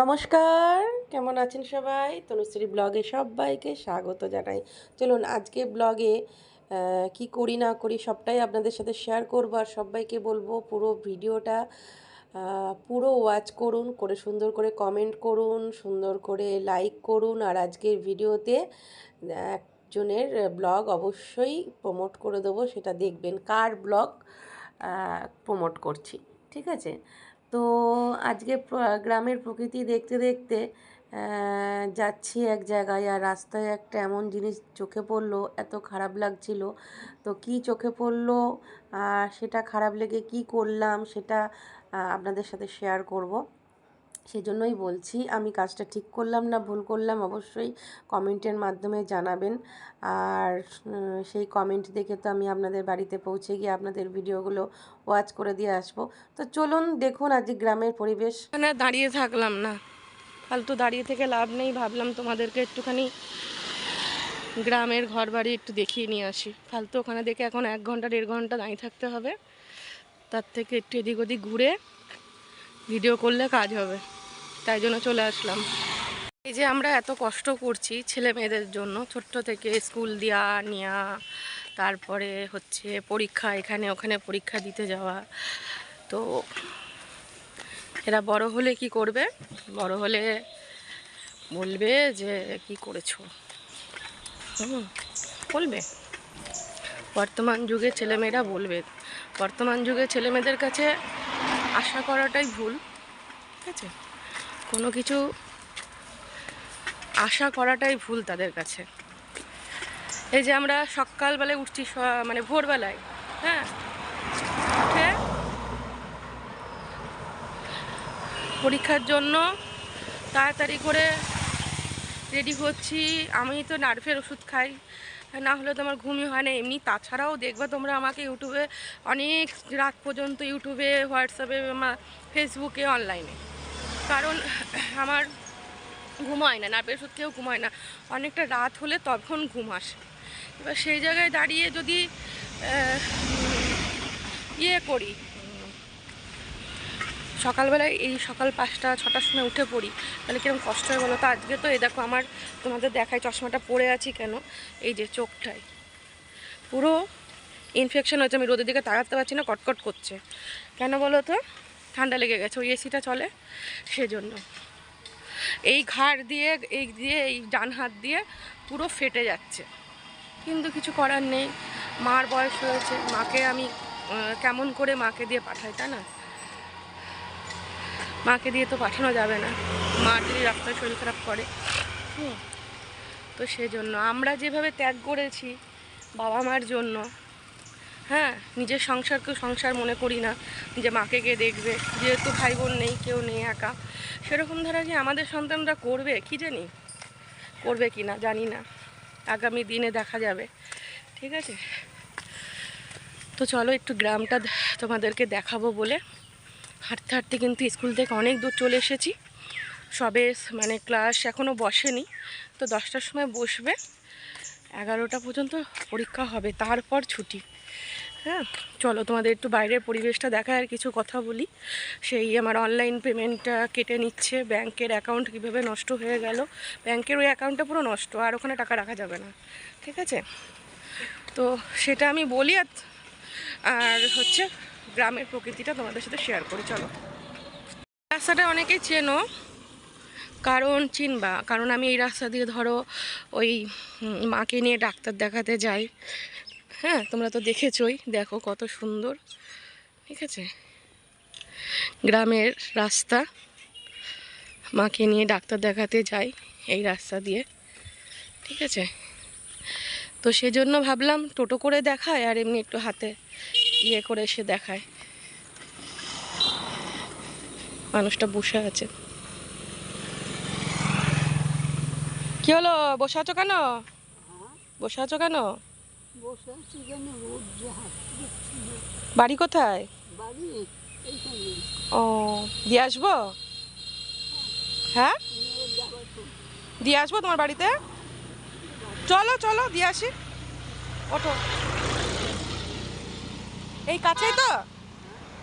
নমস্কার, কেমন আছেন সবাই? তনুশ্রী ব্লগে সবাইকে স্বাগত জানাই। চলুন আজকে ব্লগে কি করি না করি সবটাই আপনাদের সাথে শেয়ার করব আর সবাইকে বলব পুরো ভিডিওটা পুরো ওয়াচ করুন, করে সুন্দর করে কমেন্ট করুন, সুন্দর করে লাইক করুন আর আজকের ভিডিওতে একজনের ব্লগ অবশ্যই প্রমোট করে দেবো, সেটা দেখবেন কার ব্লগ প্রমোট করছি, ঠিক আছে? তো আজকে গ্রামের প্রকৃতি দেখতে দেখতে যাচ্ছি এক জায়গায় আর রাস্তায় একটা এমন জিনিস চোখে পড়ল, এত খারাপ লাগছিল। তো কি চোখে পড়ল আর সেটা খারাপ লেগে কি করলাম সেটা আপনাদের সাথে শেয়ার করব। সেজন্যই বলছি, আমি কাজটা ঠিক করলাম না, ভুল করলাম, অবশ্যই কমেন্টের মাধ্যমে জানাবেন। আর সেই কমেন্ট দেখে তো আমি আপনাদের বাড়িতে পৌঁছে গিয়ে আপনাদের ভিডিওগুলো ওয়াচ করে দিয়ে আসব। তো চলুন দেখুন আজ গ্রামের পরিবেশ। আর দাঁড়িয়ে থাকলাম না। ফালতু দাঁড়িয়ে থেকে লাভ নেই, ভাবলাম তোমাদেরকে একটুখানি গ্রামের ঘর বাড়ি একটু দেখিয়ে নিয়ে আসি। ফালতু ওখানে দেখে এখন এক ঘণ্টা, দেড় ঘণ্টা দাঁড়িয়ে থাকতে হবে। তার থেকে একটু এদিক ওদিক ঘুরে ভিডিও করলে কাজ হবে। তাই জন্য চলে আসলাম। এই যে আমরা এত কষ্ট করছি ছেলে মেয়েদের জন্য, ছোট্ট থেকে স্কুল দেওয়া নেওয়া তারপরে হচ্ছে পরীক্ষা, এখানে ওখানে পরীক্ষা দিতে যাওয়া। তো এরা বড় হলে কি করবে? বড় হলে বলবে যে, কি করেছ? বলবে। বর্তমান যুগে ছেলেমেয়েরা বলবে। বর্তমান যুগে ছেলেমেয়েদের কাছে আশা করাটাই ভুল, ঠিক আছে? কোনো কিছু আশা করাটাই ভুল তাদের কাছে। এই যে আমরা সকালবেলায় উঠছি মানে ভোরবেলায় হ্যাঁ? উঠে পরীক্ষার জন্য তাড়াতাড়ি করে রেডি হচ্ছি। আমি তো নার্ভের ওষুধ খাই, না হলে তো আমার ঘুমই হয় না। এমনি তাছাড়াও দেখবে তোমরা আমাকে ইউটিউবে অনেক রাত পর্যন্ত ইউটিউবে, হোয়াটসঅ্যাপে ফেসবুকে, অনলাইনে। কারণ আমার ঘুম হয় না, নার্ভের ওষুধ খেয়েও ঘুম হয় না। অনেকটা রাত হলে তখন ঘুম আসে। এবার সেই জায়গায় দাঁড়িয়ে যদি ইয়ে করি, সকালবেলায় এই সকাল পাঁচটা, ছটার সময় উঠে পড়ি, তাহলে কীরকম কষ্ট হয় বলো তো? আজকে তো এই দেখো আমার তোমাদের দেখায় চশমাটা পরে আছি কেন? এই যে চোখটায়। পুরো ইনফেকশন হয়েছে, আমি রোদের দিকে তাড়াতে পারছি না, কটকট করছে। কেন বলো তো? ঠান্ডা লেগে গেছে, ওই এসিটা চলে সেজন্য। এই ঘাড় দিয়ে, এই দিয়ে, এই ডান হাত দিয়ে পুরো ফেটে যাচ্ছে। কিন্তু কিছু করার নেই, মার বয়স হয়েছে, মাকে আমি কেমন করে মাকে দিয়ে পাঠাই, তাই না? মাকে দিয়ে তো পাঠানো যাবে না, মা যদি রাস্তায় শরীর খারাপ করে। হুম। তো সেজন্য আমরা যেভাবে ত্যাগ করেছি বাবা মার জন্য হ্যাঁ নিজের সংসারকেও সংসার মনে করি না, যে মাকে কে দেখবে, যেহেতু ভাই বোন নেই, কেউ নেই একা। সেরকম ধারা যে আমাদের সন্তানরা করবে? কি জানি? করবে কি না? জানি না। আগামী দিনে দেখা যাবে। ঠিক আছে? তো চলো একটু গ্রামটা তোমাদেরকে দেখাবো বলে। হাঁটতে হাঁটতে কিন্তু স্কুল থেকে অনেক দূর চলে এসেছি। সবে মানে ক্লাস এখনও বসেনি। তো দশটার সময় বসবে। এগারোটা পর্যন্ত পরীক্ষা হবে, তারপর ছুটি। হ্যাঁ চলো তোমাদের একটু বাইরের পরিবেশটা দেখায় আর কিছু কথা বলি। সেই আমার অনলাইন পেমেন্টটা কেটে নিচ্ছে, ব্যাংকের অ্যাকাউন্ট কীভাবে নষ্ট হয়ে গেল। ব্যাংকের ওই অ্যাকাউন্টটা পুরো নষ্ট, আর ওখানে টাকা রাখা যাবে না। ঠিক আছে? তো সেটা আমি বলি আর আর হচ্ছে গ্রামের প্রকৃতিটা তোমাদের সাথে শেয়ার করি, চলো। রাস্তাটা অনেকেই চেনো। কারণ চিনবা, কারণ আমি এই রাস্তা দিয়ে ধরো ওই মাকে নিয়ে ডাক্তার দেখাতে যাই। হ্যাঁ তোমরা তো দেখেছই, দেখো কত সুন্দর, ঠিক আছে? গ্রামের রাস্তা, মাকে নিয়ে ডাক্তার দেখাতে যাই এই রাস্তা দিয়ে, ঠিক আছে? তো সেজন্য ভাবলাম টোটো করে দেখায় আর এমনি একটু হাতে ইয়ে করে এসে দেখায়। মানুষটা বসে আছে। কি হলো? বসে আছো কেন? বসে আছো কেন? বাড়ি কোথায়? বাড়ি ও দিয়ে আসব? হ্যাঁ? দিয়ে আসব তোমার বাড়িতে? চলো চলো দিয়ে আসি। ওঠো। এই কাছেই তো?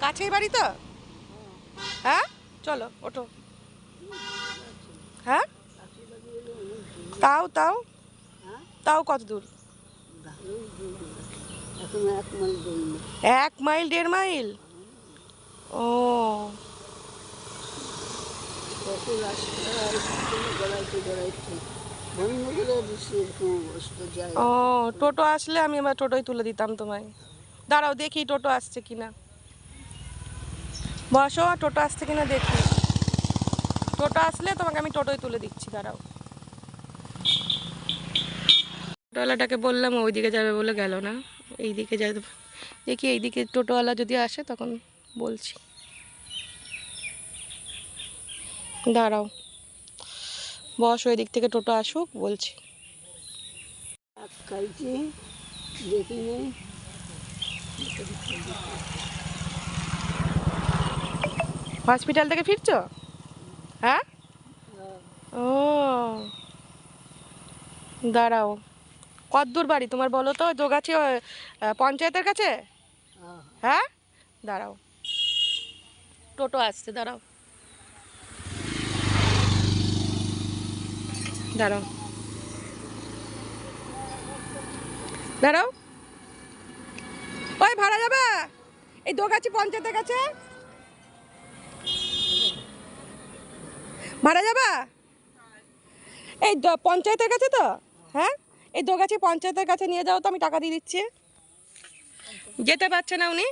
কাছেই বাড়ি তো? হ্যাঁ? চলো ওঠো। হ্যাঁ? তাও তাও? হ্যাঁ? তাও কত দূর? এক মাইল দেড় মাইল? ও। ও টোটো আসলে আমি আবার টোটোই তুলে দিতাম তোমায়। দাঁড়াও দেখি টোটো আসছে কিনা। বসো টোটো আসছে কিনা দেখি। টোটো আসলে তোমাকে আমি টোটোই তুলে দিচ্ছি দাঁড়াও। টোটোওয়ালাটাকে বললাম, ওইদিকে যাবে বলে গেল না। এইদিকে যাবে দেখি এইদিকে টোটোওয়ালা যদি আসে তখন বলছি। দাঁড়াও, বস ওই দিক থেকে টোটো আসুক, বলছি। হসপিটাল থেকে ফিরছো? হ্যাঁ? ও, দাঁড়াও। কত দূর বাড়ি তোমার বলো তো যোগাছি পঞ্চায়েতের কাছে? হ্যাঁ হ্যাঁ? দাঁড়াও। টোটো আসছে দাঁড়াও। দাঁড়াও। দাঁড়াও। ওই ভাড়া যাবে? এই দোগাছি পঞ্চায়েতের কাছে? ভাড়া যাবা? এই পঞ্চায়েতের কাছে তো? হ্যাঁ? এই দোগাছি পঞ্চায়েতের কাছে নিয়ে যাও তো আমি টাকা দিয়ে দিচ্ছি। যেতে পারছে না উনি।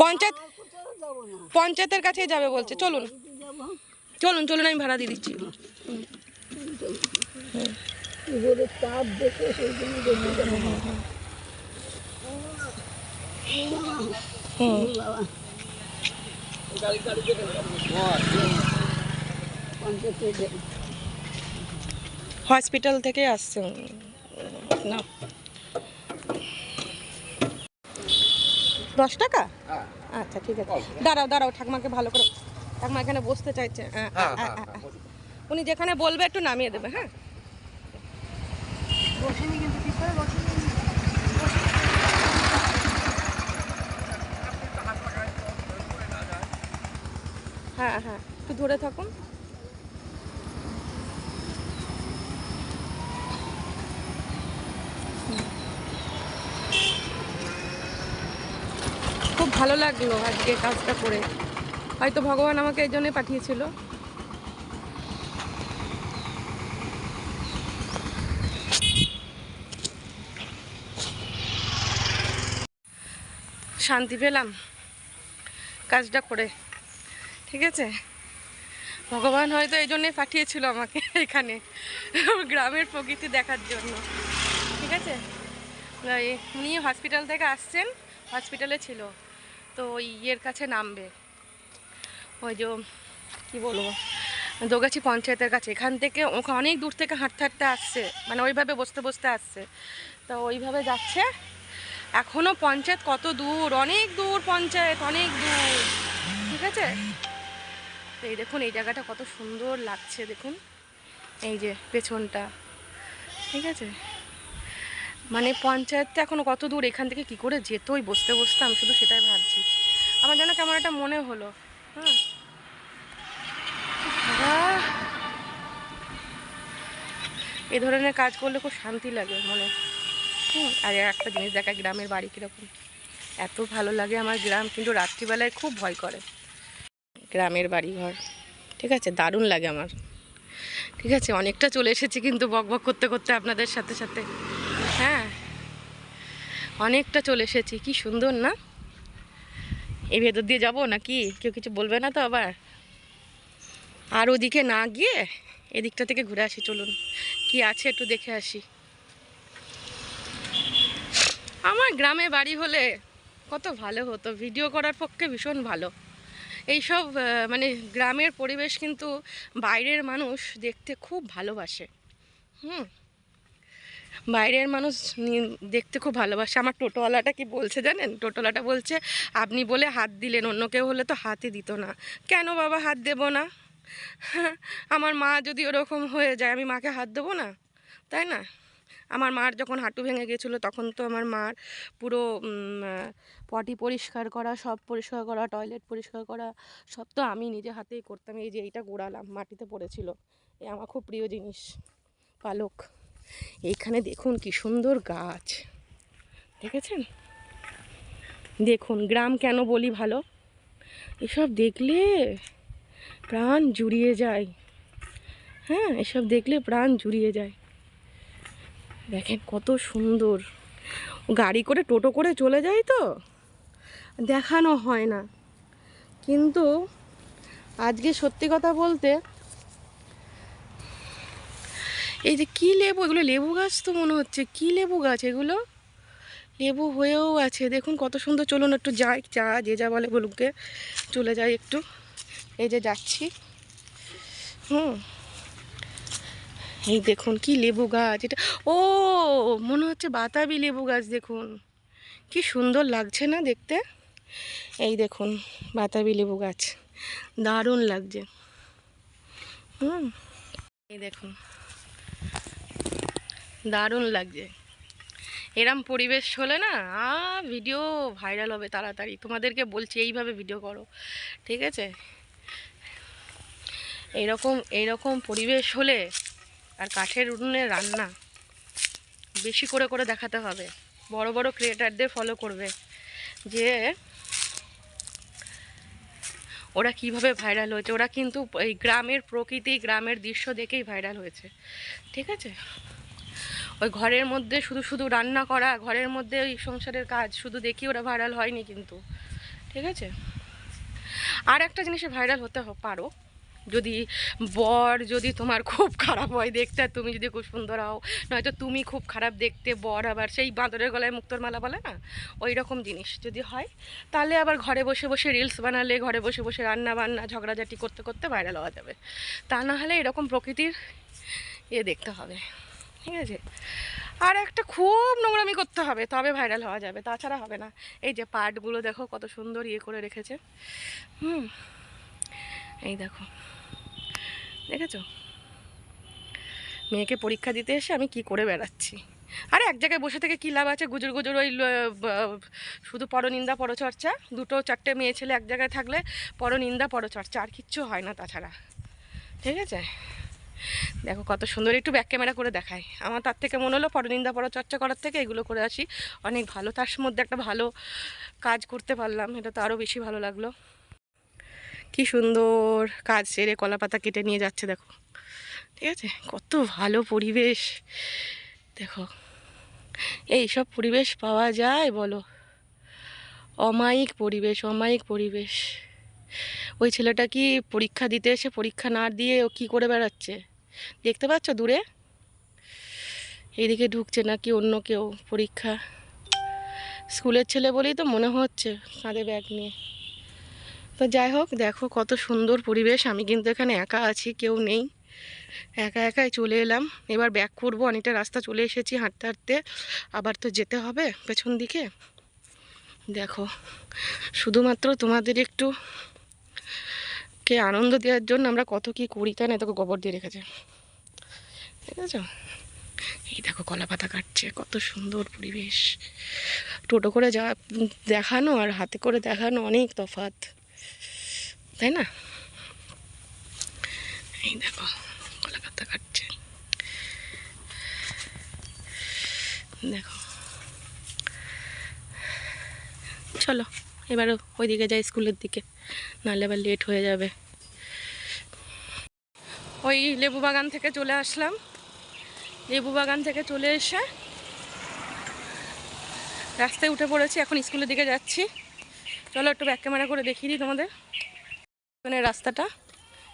পঞ্চায়েত কোথাও যাব না। পঞ্চায়েতের কাছেই যাবে বলছে। চলুন। চলুন চলুন আমি ভাড়া দিয়ে দিচ্ছি। হুম। হসপিটাল থেকে আসছে না। দশ টাকা? আচ্ছা ঠিক আছে। দাঁড়াও দাঁড়াও ঠাকুমাকে ভালো করে ঠাকুমা এখানে বসতে চাইছে। হ্যাঁ, হ্যাঁ, হ্যাঁ, হ্যাঁ। উনি যেখানে বলবে একটু নামিয়ে দেবে হ্যাঁ? হ্যাঁ হ্যাঁ একটু ধরে থাকুন। ভালো লাগল আজকে কাজটা করে। হয়তো ভগবান আমাকে এই জন্যই পাঠিয়েছিল। শান্তি পেলাম কাজটা করে। ঠিক আছে? ভগবান হয়তো এই জন্যই পাঠিয়েছিল আমাকে এখানে গ্রামের প্রকৃতি দেখার জন্য। ঠিক আছে? উনি হসপিটাল থেকে আসছেন হসপিটালে ছিল। তো ওই ইয়ের কাছে নামবে। ওই যে, কী বলব? দোগাছি পঞ্চায়েতের কাছে। এখান থেকে অনেক দূর থেকে হাঁটতে হাঁটতে আসছে। মানে ওইভাবে বসতে বসতে আসছে। তো ওইভাবে যাচ্ছে। এখনও পঞ্চায়েত কত দূর? অনেক দূর পঞ্চায়েত, অনেক দূর। ঠিক আছে? তো এই দেখুন, এই জায়গাটা কত সুন্দর লাগছে, দেখুন। এই যে, পেছনটা। ঠিক আছে? মানে পঞ্চায়েতটা এখনও কত দূর? এখান থেকে কি করে যেত ওই বসতে বসতে, আমি শুধু সেটাই ভাবছি। আমার যেন কেমন একটা মনে হলো। হ্যাঁ এ ধরনের কাজ করলে খুব শান্তি লাগে মনে। আর একটা জিনিস দেখা, গ্রামের বাড়ি কীরকম। এত ভালো লাগে আমার গ্রাম, কিন্তু রাত্রিবেলায় খুব ভয় করে। গ্রামের বাড়ি ঘর ঠিক আছে? দারুণ লাগে আমার। ঠিক আছে? অনেকটা চলে এসেছি কিন্তু বক বক করতে করতে আপনাদের সাথে সাথে। হ্যাঁ। অনেকটা চলে এসেছি। কি সুন্দর না? এই ভেতর দিয়ে যাব নাকি? কেউ কিছু বলবে না তো আবার? আর ওদিকে না গিয়ে এদিকটা থেকে ঘুরে আসি, চলুন। কি আছে একটু দেখে আসি। আমার গ্রামে বাড়ি হলে কত ভালো হতো। ভিডিও করার পক্ষে ভীষণ ভালো। এইসব মানে গ্রামের পরিবেশ কিন্তু বাইরের মানুষ দেখতে খুব ভালোবাসে। হুম। বাইরের মানুষ দেখতে খুব ভালোবাসে। আমার টোটোওয়ালাটা কি বলছে জানেন? টোটোওয়ালাটা বলছে, আপনি বলে হাত দিলেন, অন্য কেউ হলে তো হাতই দিত না। কেন বাবা হাত দেবো না? আমার মা যদি ওরকম হয়ে যায়, আমি মাকে হাত দেবো না? তাই না? আমার মার যখন হাঁটু ভেঙে গেছিল তখন তো আমার মার পুরো পটি পরিষ্কার করা, সব পরিষ্কার করা, টয়লেট পরিষ্কার করা, সব তো আমি নিজে হাতেই করতাম। এই যে এইটা গোড়ালাম মাটিতে পড়েছিল। এ আমার খুব প্রিয় জিনিস, পালক। এইখানে দেখুন কি সুন্দর গাছ। দেখেছেন? দেখুন, গ্রাম কেন বলি ভালো? এসব দেখলে প্রাণ জুড়িয়ে যায়। হ্যাঁ এসব দেখলে প্রাণ জুড়িয়ে যায়। দেখেন কত সুন্দর। গাড়ি করে, টোটো করে চলে যায় তো? দেখানো হয় না। কিন্তু আজকে সত্যি কথা বলতে এই যে কী লেবু, এগুলো লেবু গাছ তো মনে হচ্ছে। কী লেবু গাছ এগুলো? লেবু হয়েও আছে। দেখুন কত সুন্দর। চলুন একটু যাই, চা, যে যা বলে বলুকে চলে যাই একটু। এই যে যাচ্ছি। হুম। এই দেখুন কি লেবু গাছ এটা। ও, মনে হচ্ছে বাতাবি লেবু গাছ দেখুন। কি সুন্দর লাগছে না দেখতে? এই দেখুন বাতাবি লেবু গাছ। দারুণ লাগছে। হুম। এই দেখুন। দারুণ লাগছে। এরম পরিবেশ হলে না, আ ভিডিও ভাইরাল হবে তাড়াতাড়ি। তোমাদেরকে বলছি, এইভাবে ভিডিও করো। ঠিক আছে? এইরকম এইরকম পরিবেশ হলে আর কাঠের উনুনে রান্না বেশি করে করে দেখাতে হবে। বড় বড় ক্রিয়েটারদের ফলো করবে যে ওরা কীভাবে ভাইরাল হয়েছে। ওরা কিন্তু এই গ্রামের প্রকৃতি, গ্রামের দৃশ্য দেখেই ভাইরাল হয়েছে। ঠিক আছে? ওই ঘরের মধ্যে শুধু শুধু রান্না করা, ঘরের মধ্যে ওই সংসারের কাজ, শুধু দেখি ওরা ভাইরাল হয়নি কিন্তু। ঠিক আছে? আর একটা জিনিসে ভাইরাল হতে পারো। যদি বর যদি তোমার খুব খারাপ হয়, দেখতে তুমি যদি খুব সুন্দর হও, নয়তো তুমি খুব খারাপ দেখতে, বর আবার সেই বাঁদরের গলায় মুক্তোর মালা বলে না? ওই রকম জিনিস যদি হয়, তাহলে আবার ঘরে বসে বসে রিলস বানালে, ঘরে বসে বসে রান্না বান্না, ঝগড়াঝাটি করতে করতে ভাইরাল হওয়া যাবে। তা না হলে এরকম প্রকৃতির ইয়ে দেখতে হবে। ঠিক আছে? আর একটা খুব নোংরামি করতে হবে, তবে ভাইরাল হওয়া যাবে, তাছাড়া হবে না। এই যে পার্টগুলো দেখো, কত সুন্দর ইয়ে করে রেখেছে। হুম, এই দেখো। দেখেছ? মেয়েকে পরীক্ষা দিতে এসে আমি কি করে বেড়াচ্ছি? আরে এক জায়গায় বসে থেকে কী লাভ আছে? গুজুর গুজুর ওই শুধু পরনিন্দা, পরচর্চা? দুটো চারটে মেয়ে ছেলে এক জায়গায় থাকলে পরনিন্দা, পরচর্চা, আর কিচ্ছু হয় না তাছাড়া। ঠিক আছে? দেখো কত সুন্দর একটু ব্যাক ক্যামেরা করে দেখায় আমার তার থেকে মনে হলো পরনিন্দা পরচর্চা করার থেকে এগুলো করে আসি। অনেক ভালো, তার মধ্যে একটা ভালো কাজ করতে পারলাম, এটা তো আরও বেশি ভালো লাগল। কি সুন্দর কাজ সেরে কলা পাতা কেটে নিয়ে যাচ্ছে, দেখো। ঠিক আছে? কত ভালো পরিবেশ। দেখো, এই সব পরিবেশ পাওয়া যায় বলো? অমায়িক পরিবেশ অমায়িক পরিবেশ। ওই ছেলেটা কি পরীক্ষা দিতে এসে পরীক্ষা না দিয়ে ও কী করে বেড়াচ্ছে? দেখতে পাচ্ছ দূরে? এইদিকে ঢুকছে নাকি অন্য কেউ পরীক্ষা। স্কুলের ছেলে বলেই তো মনে হচ্ছে কাঁধে ব্যাগ নিয়ে। তো যাই হোক, দেখো কত সুন্দর পরিবেশ। আমি কিন্তু এখানে একা আছি, কেউ নেই। একা একাই চলে এলাম। এবার ব্যাক করব, অনেকটা রাস্তা চলে এসেছি হাঁটতে হাঁটতে। আবার তো যেতে হবে পেছন দিকে। দেখো, শুধুমাত্র তোমাদের একটু কে আনন্দ দেওয়ার জন্য আমরা কত কি করি, তাই না? তোকে গোবর দিয়ে রেখেছে। ঠিক আছে এই দেখো কলা পাতা কাটছে, কত সুন্দর পরিবেশ। টোটো করে যা দেখানো আর হাতে করে দেখানো অনেক তফাৎ। তাই না? এই দেখো কলা পাতা কাটছে। দেখো। চলো, এবারও ওইদিকে যাই স্কুলের দিকে। নাহলে আবার লেট হয়ে যাবে। ওই লেবু বাগান থেকে চলে আসলাম। লেবু বাগান থেকে চলে এসে রাস্তায় উঠে পড়েছি, এখন স্কুলের দিকে যাচ্ছি। চলো একটু ব্যাক ক্যামেরা করে দেখিয়ে দিই তোমাদের। এখানে রাস্তাটা,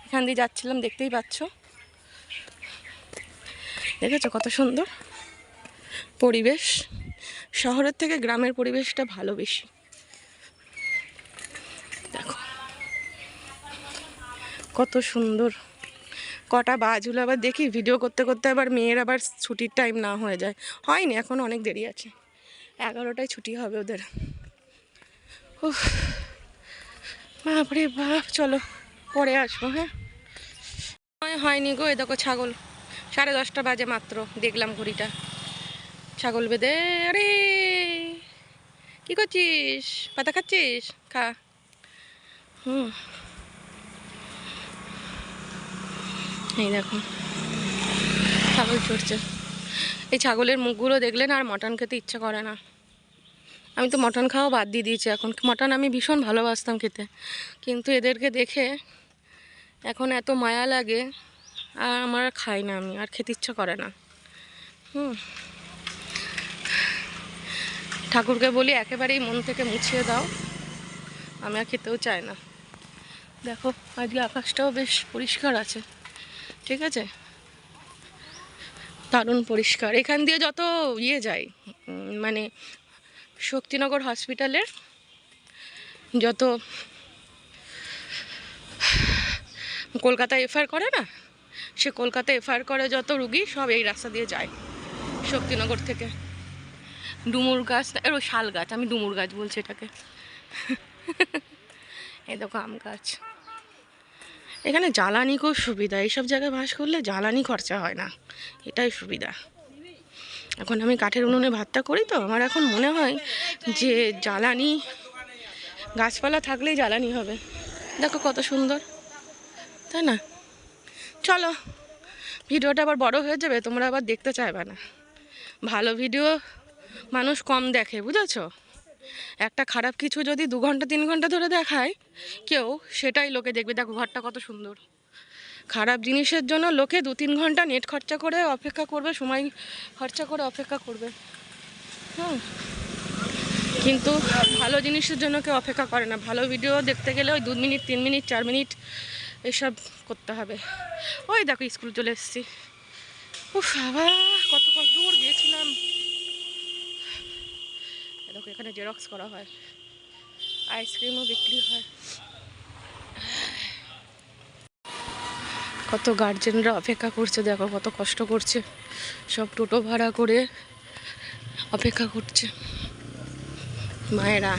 এখান দিয়ে যাচ্ছিলাম, দেখতেই পাচ্ছ। দেখেছ কত সুন্দর পরিবেশ? শহরের থেকে গ্রামের পরিবেশটা ভালো বেশি। দেখো। কত সুন্দর। কটা বাজুলো, আবার দেখি ভিডিও করতে করতে আবার মেয়ের আবার ছুটির টাইম না হয়ে যায়। হয়নি, এখন অনেক দেরি আছে। এগারোটায় ছুটি হবে ওদের। বাপরে বাপ, চলো, পরে আসব হ্যাঁ? হয়নি গো এ দেখো ছাগল। সাড়ে দশটা বাজে মাত্র, দেখলাম ঘড়িটা। ছাগল বেঁধে, আরে, কি করছিস? পাতা খাচ্ছিস? খা। হুম। এই দেখো, ছাগল চড়ছে। এই ছাগলের মুখগুলো দেখলে না আর মটন খেতে ইচ্ছে করে না। আমি তো মটন খাওয়া বাদ দিয়ে দিয়েছি এখন। মটন আমি ভীষণ ভালোবাসতাম খেতে। কিন্তু এদেরকে দেখে এখন এত মায়া লাগে, আর আমার খাই না আমি, আর খেতে ইচ্ছে করে না। হুম। ঠাকুরকে বলি, একেবারেই মন থেকে মুছিয়ে দাও। আমি আর খেতেও চাই না। দেখো, আজকে আকাশটাও বেশ পরিষ্কার আছে। ঠিক আছে? দারুণ পরিষ্কার। এখান দিয়ে যত ইয়ে যায় মানে শক্তিনগর হসপিটালের যত কলকাতা এফআইআর করে না, সে কলকাতা এফআইআর করে যত রুগী, সব এই রাস্তা দিয়ে যায় শক্তিনগর থেকে। ডুমুর গাছ এর শাল গাছ, আমি ডুমুর গাছ বলছি এটাকে। এই দেখো আম গাছ। এখানে জ্বালানি খুব সুবিধা, এইসব জায়গায় বাস করলে জ্বালানি খরচা হয় না, এটাই সুবিধা। এখন আমি কাঠের উনুনে ভাতটা করি তো, আমার এখন মনে হয় যে জ্বালানি, গাছপালা থাকলেই জ্বালানি হবে। দেখো কত সুন্দর, তাই না? চলো, ভিডিওটা আবার বড় হয়ে যাবে, তোমরা আবার দেখতে চাইবে না। ভালো ভিডিও মানুষ কম দেখে, বুঝেছ? একটা খারাপ কিছু যদি দু ঘণ্টা, তিন ঘণ্টা ধরে দেখায় কেউ, সেটাই লোকে দেখবে। দেখো, ঘরটা কত সুন্দর। খারাপ জিনিসের জন্য লোকে দু, তিন ঘণ্টা নেট খরচা করে অপেক্ষা করবে, সময় খরচা করে অপেক্ষা করবে। হুম। কিন্তু ভালো জিনিসের জন্য কেউ অপেক্ষা করে না। ভালো ভিডিও দেখতে গেলে ওই দু মিনিট, তিন মিনিট, চার মিনিট এসব করতে হবে। ওই দেখো, স্কুল চলে এসেছি। উফ, বাবা কত কত দূর গিয়েছিলাম। দেখো এখানে জেরক্স করা হয়। আইসক্রিমও বিক্রি হয়। কত গার্জেনরা অপেক্ষা করছে দেখো কত কষ্ট করছে। সব টোটো ভাড়া করে অপেক্ষা করছে। মায়েরা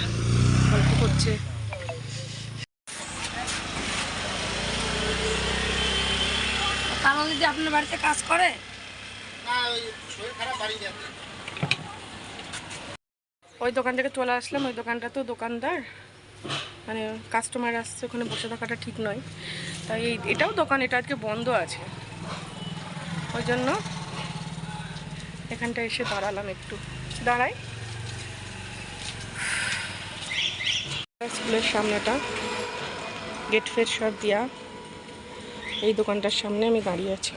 গল্প করছে। কারণ যদি আপনার বাড়িতে কাজ করে? ওই দোকান থেকে চলে আসলাম, ওই দোকানটা তো দোকানদার। মানে কাস্টমার আসছে, ওখানে বসে থাকাটা ঠিক নয়। তাই এই, এটাও দোকান, এটা আজকে বন্ধ আছে। ওই জন্য এখানটা এসে দাঁড়ালাম একটু। দাঁড়াই। স্কুলের সামনেটা গেট ফেট সব দিয়া এই দোকানটার সামনে আমি দাঁড়িয়ে আছি।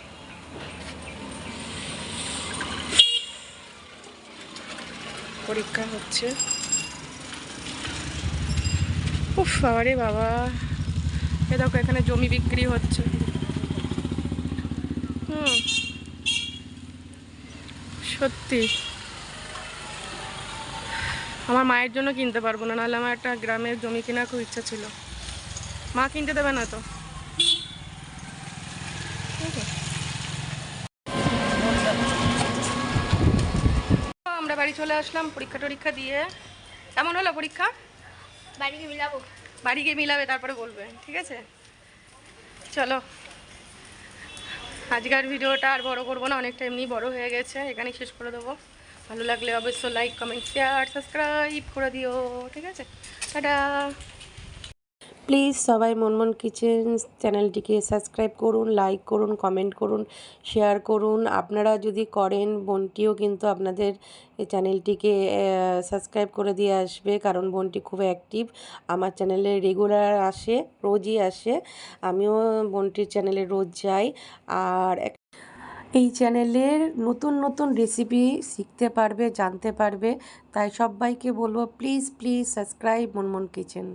পরীক্ষা হচ্ছে। উফ বাবা বাবা। এ দেখো, এখানে জমি বিক্রি হচ্ছে। হুম। সত্যি। আমার মায়ের জন্য কিনতে পারব না, নাহলে আমার একটা গ্রামের জমি কেনার খুব ইচ্ছা ছিল। মা কিনতে দেবে না তো? আমরা বাড়ি চলে আসলাম পরীক্ষা টরীক্ষা দিয়ে। কেমন হলো পরীক্ষা? বাড়ি গিয়ে মিলাবো। বাড়ি গিয়ে মিলাবে তারপরে বলবে ঠিক আছে? চলো। আজকের ভিডিওটা আর বড় করব না অনেকটা এমনি বড় হয়ে গেছে এখানেই শেষ করে দেবো। ভালো লাগলে অবশ্যই লাইক কমেন্ট শেয়ার সাবস্ক্রাইব করে দিও ঠিক আছে? টাটা। প্লিজ সবাই মনমন কিচেন চ্যানেলটিকে সাবস্ক্রাইব করুন লাইক করুন কমেন্ট করুন শেয়ার করুন। আপনারা যদি করেন, বোনটিও কিন্তু আপনাদের এই চ্যানেলটিকে সাবস্ক্রাইব করে দিয়ে আসবে কারণ বোনটি খুব অ্যাক্টিভ আমার চ্যানেলে রেগুলার আসে, রোজই আসে। আমিও বোনটির চ্যানেলে রোজ যাই। আর এই চ্যানেলের নতুন নতুন রেসিপি শিখতে পারবে, জানতে পারবে। তাই সবাইকে বলব please please subscribe Monmon kitchen.